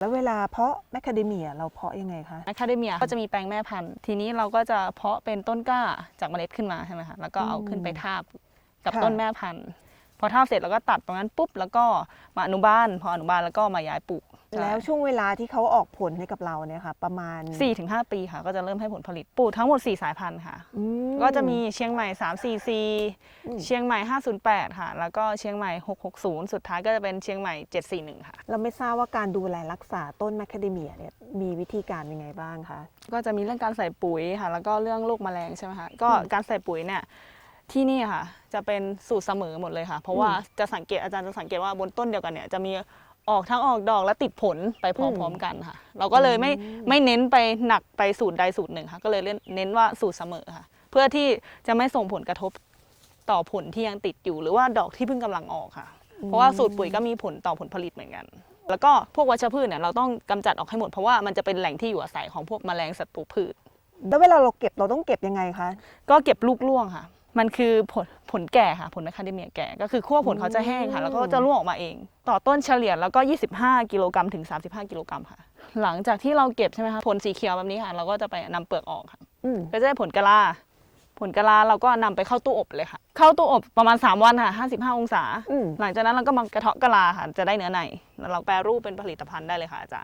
แล้วเวลาเพาะแมคคาเดเมียเราเพาะยังไงคะอะคาเดเมียก็จะมีแปลงแม่พันธุ์ทีนี้เราก็จะเพาะเป็นต้นกล้าจากเมล็ดขึ้นมาใช่ไหมคะแล้วก็เอาขึ้นไปทาบกับค่ะ ต้นแม่พันธุ์ พอทาบเสร็จเราก็ตัดตรงนั้นปุ๊บแล้วก็มาอนุบาล พออนุบาลแล้วก็มาย้ายปลูกแล้วช่วงเวลาที่เขาออกผลให้กับเราเนี่ยค่ะ ประมาณสี่ถึงห้าปีค่ะ ก็จะเริ่มให้ผลผลิตปลูกทั้งหมด 4 สายพันธุ์ค่ะอืก็จะมีเชียงใหม่ 344อืมเชียงใหม่ 508 ค่ะ แล้วก็เชียงใหม่ 660 สุดท้ายก็จะเป็นเชียงใหม่ 741 ค่ะ เราไม่ทราบว่าการดูแลรักษาต้นแมคคาเดเมียเนี่ยมีวิธีการยังไงบ้างคะก็จะมีเรื่องการใส่ปุ๋ยค่ะ แล้วก็เรื่องโรคแมลงใช่ไหมคะก็การใส่ปุ๋ยเนี่ย ที่นี่ค่ะ จะเป็นสูตรเสมอหมดเลยค่ะ เพราะว่าจะสังเกตอาจารย์จะสังเกตว่าบนต้นเดียวกันเนี่ยจะมีออกทั้งออกดอกและติดผลไปพร้อมๆกันค่ะ เราก็เลยไม่ไม่เน้นไปหนักไปสูตรใดสูตรหนึ่งค่ะ ก็เลยเน้นว่าสูตรเสมอค่ะ เพื่อที่จะไม่ส่งผลกระทบต่อผลที่ยังติดอยู่ หรือว่าดอกที่เพิ่งกำลังออกค่ะ เพราะว่าสูตรปุ๋ยก็มีผลต่อผลผลิตเหมือนกัน แล้วก็พวกวัชพืชเนี่ยเราต้องกำจัดออกให้หมดเพราะว่ามันจะเป็นแหล่งที่อยู่อาศัยของพวกแมลงศัตรูพืชแล้วเวลาเราเก็บเราต้องเก็บยังไงคะก็เก็บลูกร่วงค่ะ มันคือผลผลแก่ค่ะ ผลอะคาเดเมียแก่ ก็คือขั้วผลเขาจะแห้งค่ะ แล้วก็จะร่วงออกมาเอง ต่อต้นเฉลี่ยแล้วก็ 25 กิโลกรัมถึง 35 กิโลกรัมค่ะ หลังจากที่เราเก็บใช่ไหมคะผลสีเขียวแบบนี้ค่ะ เราก็จะไปนำเปลือกออกค่ะอืมก็จะได้ผลกะลาผลกะลาเราก็นำไปเข้าตู้อบเลยค่ะ เข้าตู้อบประมาณ 3 วันค่ะ55 องศาอืมหลังจากนั้นเราก็มากระเทาะกะลาค่ะ จะได้เนื้อในแล้วเราแปรรูปเป็นผลิตภัณฑ์ได้เลยค่ะอาจารย์